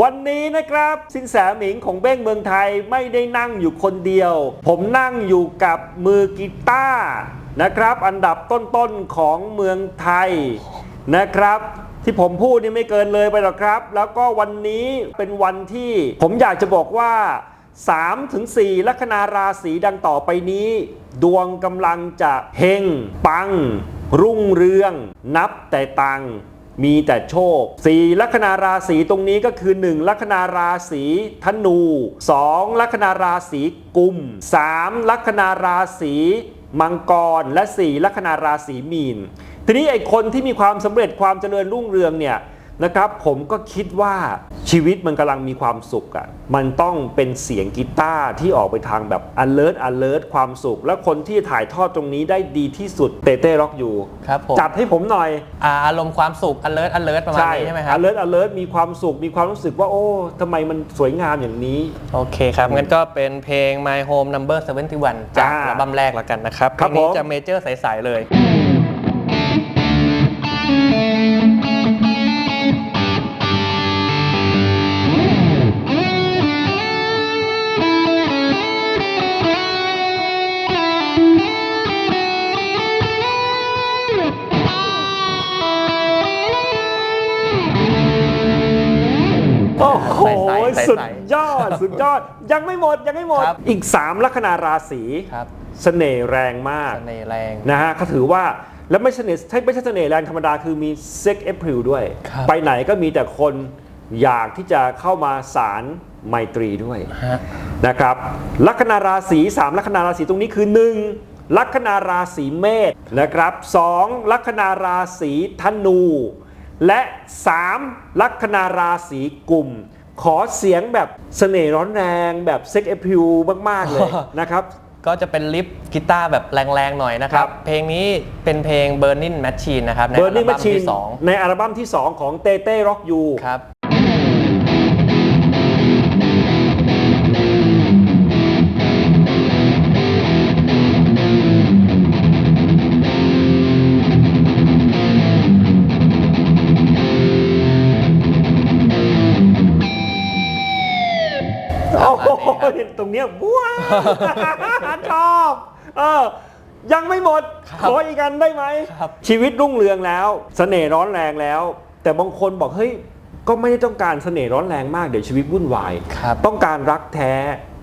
วันนี้นะครับสินแสหมิงของเบ้งเมืองไทยไม่ได้นั่งอยู่คนเดียว ผมนั่งอยู่กับมือกีตาร์นะครับ อันดับต้นๆของเมืองไทยนะครับ ที่ผมพูดนี่ไม่เกินเลยไปหรอกครับ แล้วก็วันนี้เป็นวันที่ผมอยากจะบอกว่า3ถึง4ลัคนาราศีดังต่อไปนี้ ดวงกำลังจะเฮงปัง รุ่งเรือง นับแต่ตัง มีแต่โชค 4 ลัคนาราศีตรงนี้ก็คือ 1 ลัคนาราศีธนู 2 ลัคนาราศีกุม 3 ลัคนาราศีมังกร และ 4 ลัคนาราศีมีน ทีนี้ไอ้คนที่มีความสำเร็จความเจริญรุ่งเรืองเนี่ย นะครับ ผมก็คิดว่าชีวิตมันกำลังมีความสุขอะ่ะมันต้องเป็นเสียงกีตาร์ที่ออกไปทางแบบ alert alert ความสุข และคนที่ถ่ายทอดตรงนี้ได้ดีที่สุดเต้เต้ร็อกอยู่ครับผมจัดให้ผมหน่อยอ่าอารมณ์ความสุข alert alert ประมาณนี้ใช่ไหมครับ alert alert มีความสุขมีความรู้สึกว่าโอ้ทำไมมันสวยงามอย่างนี้ โอเคครับงั้นก็เป็นเพลง My Home Number 71จากจ้าอัลบั้มแรกแล้วกันนะครับครับเพลงนี้ผมจะเมเจอร์ใสๆเลย โอ้โหใสๆใสๆสุดยอดสุดยอด ยังไม่หมดยังไม่หมด ครับอีก 3 ลัคนาราศีครับ เสน่ห์แรงมาก เสน่ห์แรง นะฮะเขาถือว่าแล้วไม่เสน่ห์ใช่ไม่ใช่เสน่ห์แรงธรรมดาคือมีเซ็กเอพริลด้วย ครับ ไปไหนก็มีแต่คนอยากที่จะเข้ามาสารไมตรีด้วยฮะ นะครับลัคนาราศี3ลัคนาราศีตรงนี้คือ 1 ลัคนาราศีเมษนะครับ 2 ลัคนาราศีธนู และ 3 ลัคนาราศีกุมขอเสียงแบบเสน่ห์ร้อนแรงแบบเซ็กเอพิวมาก ๆ เลยนะครับ ก็จะเป็นลิฟกีตาร์แบบแรงๆหน่อยนะครัครับบเพลงนี้เป็นเพลง Burning Machine นะครับในเบออัร์ลนี่แมบั้ชมชีนที่สองในอัลบั้มที่ 2 ของเต้เต้ร็อกยูครับ โอ้โหตรงเนี้ยว้าวชอบเออยังไม่หมดครับขออีกอันได้ไหม ครับ ชีวิตรุ่งเรืองแล้ว เสน่ห์ร้อนแรงแล้ว แต่บางคนบอกเฮ้ยก็ไม่ได้ต้องการเสน่ห์ร้อนแรงมากเดี๋ยวชีวิตวุ่นวาย ครับ ต้องการรักแท้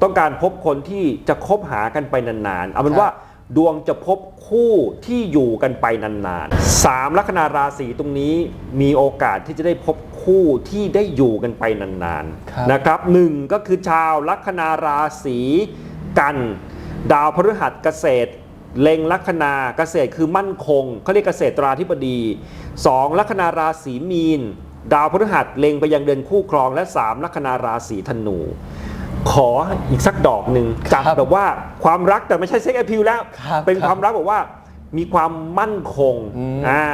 ต้องการพบคนที่จะคบหากันไปนานๆ เอาเป็นครับว่าดวงจะพบคู่ที่อยู่กันไปนานๆสามลัคนาราศีตรงนี้มีโอกาสที่จะได้พบ คู่ที่ได้อยู่กันไปนานครับ ๆนะครับหนึ่งก็คือชาวลัคนาราศีกัน ดาวพฤหัสเกษตร เล็งลัคนาเกษตรคือมั่นคงเขาเรียกเกษตราธิบดี2ลัคนาราศีมีน ดาวพฤหัสเล็งไปยังเดือนคู่ครองและ3ลัคนาราศีธนู ขออีกสักดอกหนึ่งจับครับแบบว่าความรักแต่ไม่ใช่เซ็กแอพิวแล้ว ครับเป็นครับ ความรักแบบว่ามีความมั่นคงอืม อ่า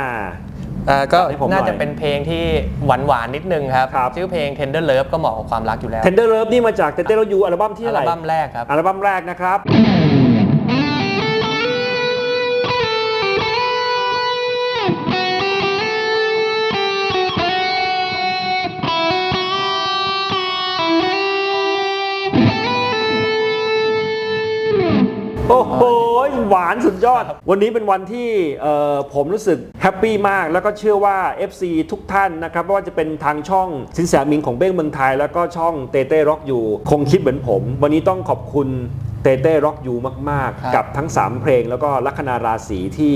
อ่าก็ให้ผมหน่อยน่าจะเป็นเพลงที่หวานๆนิดนึงครับ ครับ ชื่อเพลง Tender Love ก็เหมาะกับความรักอยู่แล้ว Tender Love นี่มาจากเตเต้โรยูอัลบั้มที่อัเท่าไหลร่บั้มแรกครับ อัลบั้มแรกนะครับ โอ้โห หวานสุดยอด วันนี้เป็นวันที่เอ่อผมรู้สึกแฮปปี้มาก แล้วก็เชื่อว่า FC ทุกท่านนะครับไม่ว่าจะเป็นทางช่องสินแสหมิงของเบ้งเมืองไทย แล้วก็ช่องเตเต้ร็อกยูคงคิดเหมือนผม วันนี้ต้องขอบคุณเตเต้ร็อกยูมากครับๆกับทั้ง 3 เพลงแล้วก็ลัคนาราศีที่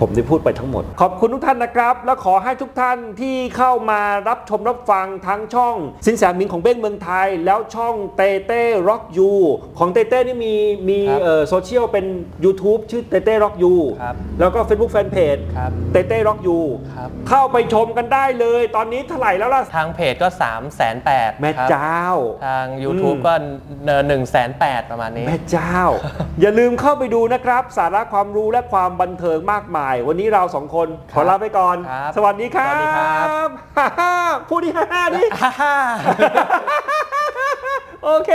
ผมได้พูดไปทั้งหมด ขอบคุณทุกท่านนะครับ และขอให้ทุกท่านที่เข้ามารับชมรับฟังทั้งช่อง สินแสหมิงของเบ้งเมืองไทย แล้วช่องเตเต้ร็อกยูของเตเต้นี่มีมีครับเอ่อโซเชียลเป็น YouTube ชื่อเตเต้ร็อกยูครับแล้วก็ Facebook Fanpage ครับ เตเต้ร็อกยูครับ เข้าไปชมกันได้เลย ตอนนี้เท่าไหร่แล้วล่ะทางเพจก็ 3 8 0 0 0 0แม่เจ้า ทาง YouTube อืม ก็หนึ่งแสนแปดประมาณนี้ แม่เจ้า อย่าลืมเข้าไปดูนะครับ สาระความรู้และความบันเทิงมากมายวันนี้เราสองคนขอลาไปก่อน ครับสวัสดีครัสวัสดีครับ บฮ่าฮ่าพูดที่ฮ่าฮ่าดิฮ่าฮ่าโอเค